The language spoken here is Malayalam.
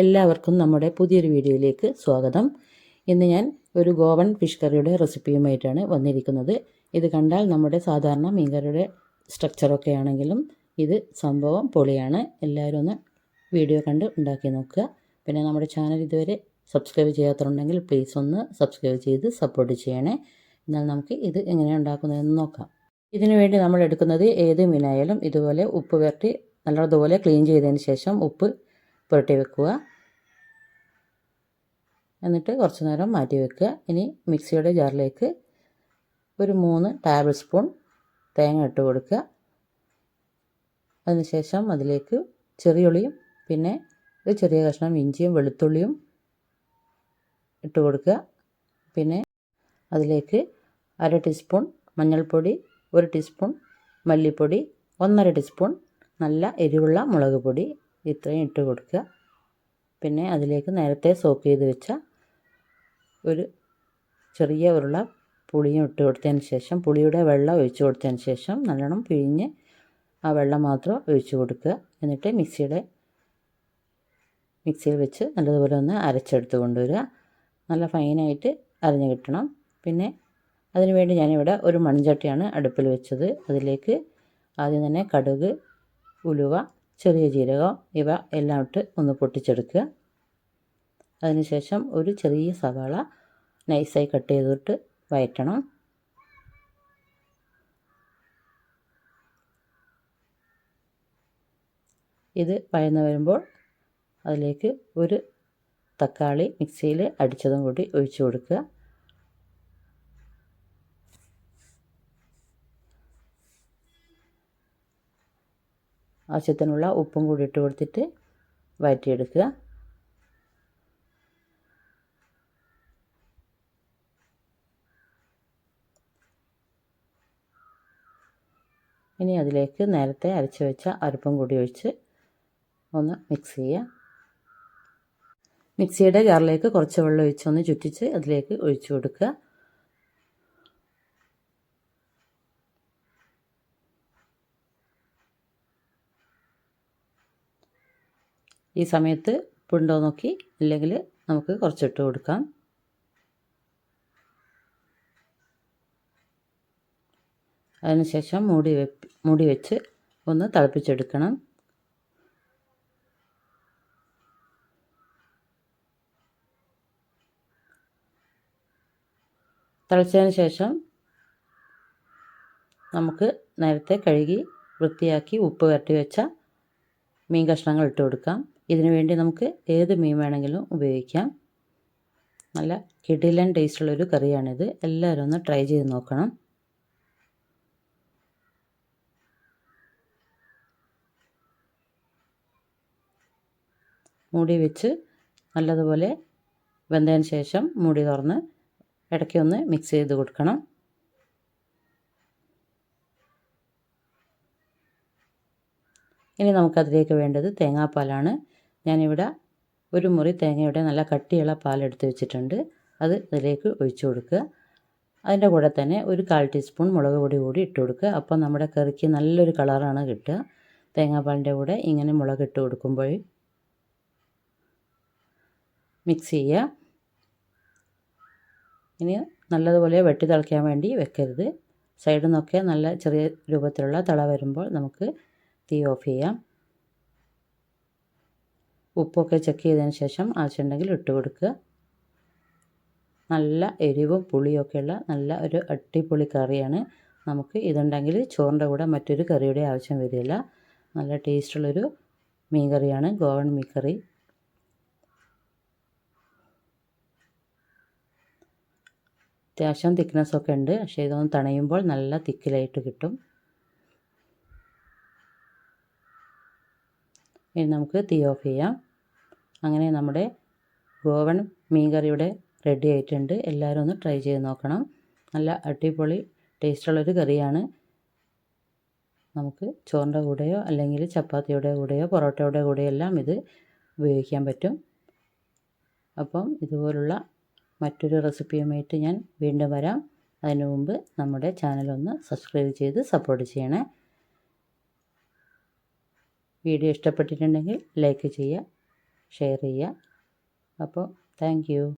എല്ലാവർക്കും നമ്മുടെ പുതിയൊരു വീഡിയോയിലേക്ക് സ്വാഗതം. ഇന്ന് ഞാൻ ഒരു ഗോവൻ ഫിഷ് കറിയുടെ റെസിപ്പിയുമായിട്ടാണ് വന്നിരിക്കുന്നത്. ഇത് കണ്ടാൽ നമ്മുടെ സാധാരണ മീൻകറിയുടെ സ്ട്രക്ചറൊക്കെ ആണെങ്കിലും ഇത് സംഭവം പൊളിയാണ്. എല്ലാവരും ഒന്ന് വീഡിയോ കണ്ട് ഉണ്ടാക്കി നോക്കുക. പിന്നെ നമ്മുടെ ചാനൽ ഇതുവരെ സബ്സ്ക്രൈബ് ചെയ്യാത്തതുണ്ടെങ്കിൽ പ്ലീസ് ഒന്ന് സബ്സ്ക്രൈബ് ചെയ്ത് സപ്പോർട്ട് ചെയ്യണേ. എന്നാൽ നമുക്ക് ഇത് എങ്ങനെയാണ് ഉണ്ടാക്കുന്നതെന്ന് നോക്കാം. ഇതിനു വേണ്ടി നമ്മൾ എടുക്കുന്നത് ഏത് മീനായാലും ഇതുപോലെ ഉപ്പ് വരട്ടി നല്ലതുപോലെ ക്ലീൻ ചെയ്തതിന് ശേഷം ഉപ്പ് പുരട്ടി വെക്കുക. എന്നിട്ട് കുറച്ച് നേരം മാറ്റി വെക്കുക. ഇനി മിക്സിയുടെ ജാറിലേക്ക് ഒരു മൂന്ന് ടേബിൾ സ്പൂൺ തേങ്ങ ഇട്ട് കൊടുക്കുക. അതിനുശേഷം അതിലേക്ക് ചെറിയുള്ളിയും പിന്നെ ഒരു ചെറിയ കഷ്ണം ഇഞ്ചിയും വെളുത്തുള്ളിയും ഇട്ട് കൊടുക്കുക. പിന്നെ അതിലേക്ക് അര ടീസ്പൂൺ മഞ്ഞൾപ്പൊടി ഒരു ടീസ്പൂൺ മല്ലിപ്പൊടി ഒന്നര ടീസ്പൂൺ നല്ല എരിവുള്ള മുളക് പൊടി ഇത്രയും ഇട്ട് കൊടുക്കുക. പിന്നെ അതിലേക്ക് നേരത്തെ സോക്ക് ചെയ്ത് വെച്ച ഒരു ചെറിയ ഉരുള പുളിയും ഇട്ട് കൊടുത്തതിന് ശേഷം പുളിയുടെ വെള്ളം ഒഴിച്ചു കൊടുത്തതിന് ശേഷം നല്ലോണം പിഴിഞ്ഞ് ആ വെള്ളം മാത്രം ഒഴിച്ചു കൊടുക്കുക. എന്നിട്ട് മിക്സിയുടെ മിക്സിയിൽ വെച്ച് നല്ലതുപോലെ ഒന്ന് അരച്ചെടുത്ത് കൊണ്ടുവരിക. നല്ല ഫൈനായിട്ട് അരഞ്ഞ് കിട്ടണം. പിന്നെ അതിനുവേണ്ടി ഞാനിവിടെ ഒരു മൺചട്ടിയാണ് അടുപ്പിൽ വെച്ചത്. അതിലേക്ക് ആദ്യം തന്നെ കടുക് ഉലുവ ചെറിയ ജീരകം ഇവ എല്ലാം ഇട്ട് ഒന്ന് പൊട്ടിച്ചെടുക്കുക. അതിനുശേഷം ഒരു ചെറിയ സവാള നൈസായി കട്ട് ചെയ്തിട്ട് വയറ്റണം. ഇത് വയന്ന് വരുമ്പോൾ അതിലേക്ക് ഒരു തക്കാളി മിക്സിയിൽ അടിച്ചതും കൂടി ഒഴിച്ചു കൊടുക്കുക. ആവശ്യത്തിനുള്ള ഉപ്പും കൂടി ഇട്ട് കൊടുത്തിട്ട് വഴറ്റിയെടുക്കുക ഇനി അതിലേക്ക് നേരത്തെ അരച്ച് വെച്ച അരപ്പും കൂടി ഒഴിച്ച് ഒന്ന് മിക്സ് ചെയ്യുക. മിക്സിയുടെ ജാറിലേക്ക് കുറച്ച് വെള്ളം ഒഴിച്ച് ഒന്ന് ചുറ്റിച്ച് അതിലേക്ക് ഒഴിച്ചു കൊടുക്കുക. ഈ സമയത്ത് ഉപ്പുണ്ടോ നോക്കി ഇല്ലെങ്കിൽ നമുക്ക് കുറച്ചിട്ട് കൊടുക്കാം. അതിനുശേഷം മൂടി വെ മൂടി വെച്ച് ഒന്ന് തിളപ്പിച്ചെടുക്കണം. തിളച്ചതിന് ശേഷം നമുക്ക് നേരത്തെ കഴുകി വൃത്തിയാക്കി ഉപ്പ് വരട്ടി വെച്ച മീൻ കഷ്ണങ്ങൾ ഇട്ട് കൊടുക്കാം. ഇതിനു വേണ്ടി നമുക്ക് ഏത് മീൻ വേണമെങ്കിലും ഉപയോഗിക്കാം. നല്ല കിടിലൻ ടേസ്റ്റുള്ളൊരു കറിയാണിത്. എല്ലാവരും ഒന്ന് ട്രൈ ചെയ്ത് നോക്കണം. മൂടി വെച്ച് നല്ലതുപോലെ വെന്തതിന് ശേഷം മൂടി തുറന്ന് ഇടയ്ക്ക് ഒന്ന് മിക്സ് ചെയ്ത് കൊടുക്കണം. ഇനി നമുക്കതിലേക്ക് വേണ്ടത് തേങ്ങാപ്പാലാണ്. ഞാനിവിടെ ഒരു മുറി തേങ്ങയുടെ നല്ല കട്ടിയുള്ള പാലെടുത്ത് വെച്ചിട്ടുണ്ട്. അത് ഇതിലേക്ക് ഒഴിച്ചു കൊടുക്കുക. അതിന്റെ കൂടെ തന്നെ ഒരു കാൽ ടീസ്പൂൺ മുളക് പൊടി കൂടി ഇട്ട് കൊടുക്കുക. അപ്പോൾ നമ്മുടെ കറിക്ക് നല്ലൊരു കളറാണ് കിട്ടുക. തേങ്ങാപ്പാലിന്റെ കൂടെ ഇങ്ങനെ മുളക് ഇട്ട് കൊടുക്കുമ്പോൾ മിക്സ് ചെയ്യുക. ഇനി നല്ലതുപോലെ വെട്ടി തിളയ്ക്കാൻ വേണ്ടി വെക്കരുത്. സൈഡിൽ നിന്നൊക്കെ നല്ല ചെറിയ രൂപത്തിലുള്ള തള വരുമ്പോൾ നമുക്ക് തീ ഓഫ് ചെയ്യാം. ഉപ്പൊക്കെ ചെക്ക് ചെയ്തതിന് ശേഷം ആവശ്യമുണ്ടെങ്കിൽ ഇട്ട് കൊടുക്കുക. നല്ല എരിവും പുളിയൊക്കെയുള്ള നല്ല ഒരു അടിപൊളി കറിയാണ്. നമുക്ക് ഇതുണ്ടെങ്കിൽ ചോറിന്റെ കൂടെ മറ്റൊരു കറിയുടെ ആവശ്യം വരില്ല. നല്ല ടേസ്റ്റുള്ളൊരു മീൻ കറിയാണ് ഗോവൺ മീൻ കറി. അത്യാവശ്യം തിക്നെസ്സൊക്കെ ഉണ്ട് പക്ഷേ ഇതൊന്ന് തണയുമ്പോൾ നല്ല തിക്കിലായിട്ട് കിട്ടും. ഇനി നമുക്ക് തീ ഓഫ് ചെയ്യാം. അങ്ങനെ നമ്മുടെ ഗോവൺ മീൻ കറിയുടെ റെഡി ആയിട്ടുണ്ട്. എല്ലാവരും ഒന്ന് ട്രൈ ചെയ്ത് നോക്കണം. നല്ല അടിപൊളി ടേസ്റ്റുള്ളൊരു കറിയാണ്. നമുക്ക് ചോറിന്റെ കൂടെയോ അല്ലെങ്കിൽ ചപ്പാത്തിയുടെ കൂടെയോ പൊറോട്ടയുടെ കൂടെയോ എല്ലാം ഇത് ഉപയോഗിക്കാൻ പറ്റും. അപ്പം ഇതുപോലുള്ള മറ്റൊരു റെസിപ്പിയുമായിട്ട് ഞാൻ വീണ്ടും വരാം. അതിനു മുമ്പ് നമ്മുടെ ചാനലൊന്ന് സബ്സ്ക്രൈബ് ചെയ്ത് സപ്പോർട്ട് ചെയ്യണേ. വീഡിയോ ഇഷ്ടപ്പെട്ടിട്ടുണ്ടെങ്കിൽ ലൈക്ക് ചെയ്യുക ഷെയർ ചെയ്യുക. അപ്പോൾ താങ്ക് യു.